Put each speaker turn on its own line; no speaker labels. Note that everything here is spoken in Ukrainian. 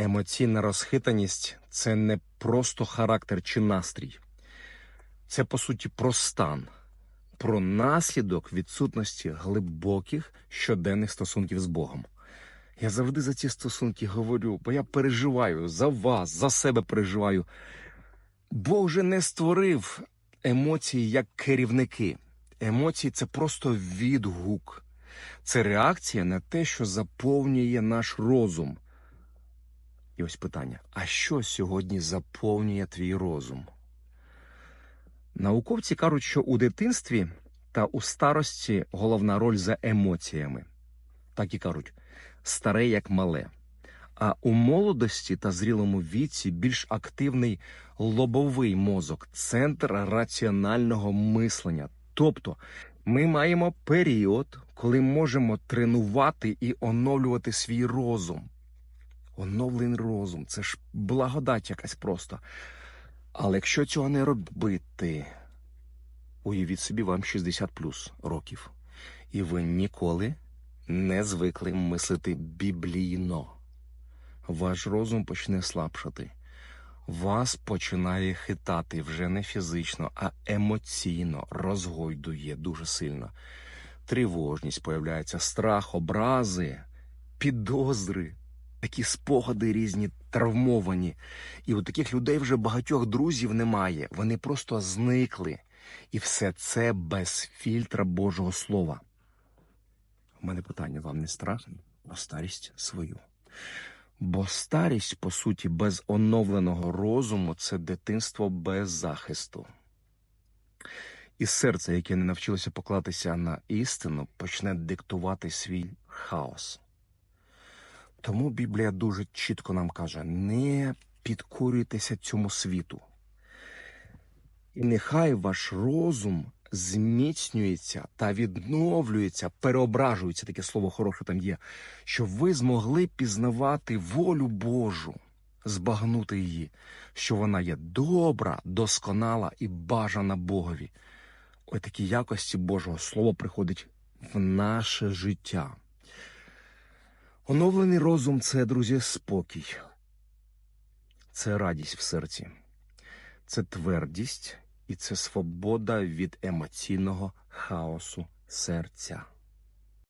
Емоційна розхитаність це не просто характер чи настрій. Це, по суті, про стан, про наслідок відсутності глибоких щоденних стосунків з Богом. Я завжди за ці стосунки говорю, бо я переживаю за вас, за себе переживаю. Бог же не створив емоції як керівники. Емоції це просто відгук. Це реакція на те, що заповнює наш розум. І ось питання: а що сьогодні заповнює твій розум? Науковці кажуть, що у дитинстві та у старості головна роль за емоціями. Так і кажуть, старе як мале. А у молодості та зрілому віці більш активний лобовий мозок, центр раціонального мислення. Тобто ми маємо період, коли можемо тренувати і оновлювати свій розум. Оновлений розум це ж благодать якась просто. Але якщо цього не робити, уявіть собі, вам 60 плюс років, і ви ніколи не звикли мислити біблійно. Ваш розум почне слабшати. Вас починає хитати вже не фізично, а емоційно розгойдує дуже сильно. Тривожність появляється, страх, образи, підозри, такі спогади різні травмовані. І у таких людей вже багатьох друзів немає. Вони просто зникли. І все це без фільтра Божого Слова. У мене питання вам не страшно, а старість свою. Бо старість, по суті, без оновленого розуму це дитинство без захисту. І серце, яке не навчилося поклатися на істину, почне диктувати свій хаос. Тому Біблія дуже чітко нам каже: не підкорюйтеся цьому світу. І нехай ваш розум зміцнюється та відновлюється, переображується, таке слово хороше там є, щоб ви змогли пізнавати волю Божу, збагнути її, що вона є добра, досконала і бажана Богові. Ось такі якості Божого Слова приходять в наше життя. Оновлений розум це, друзі, спокій, це радість в серці, це твердість і це свобода від емоційного хаосу серця.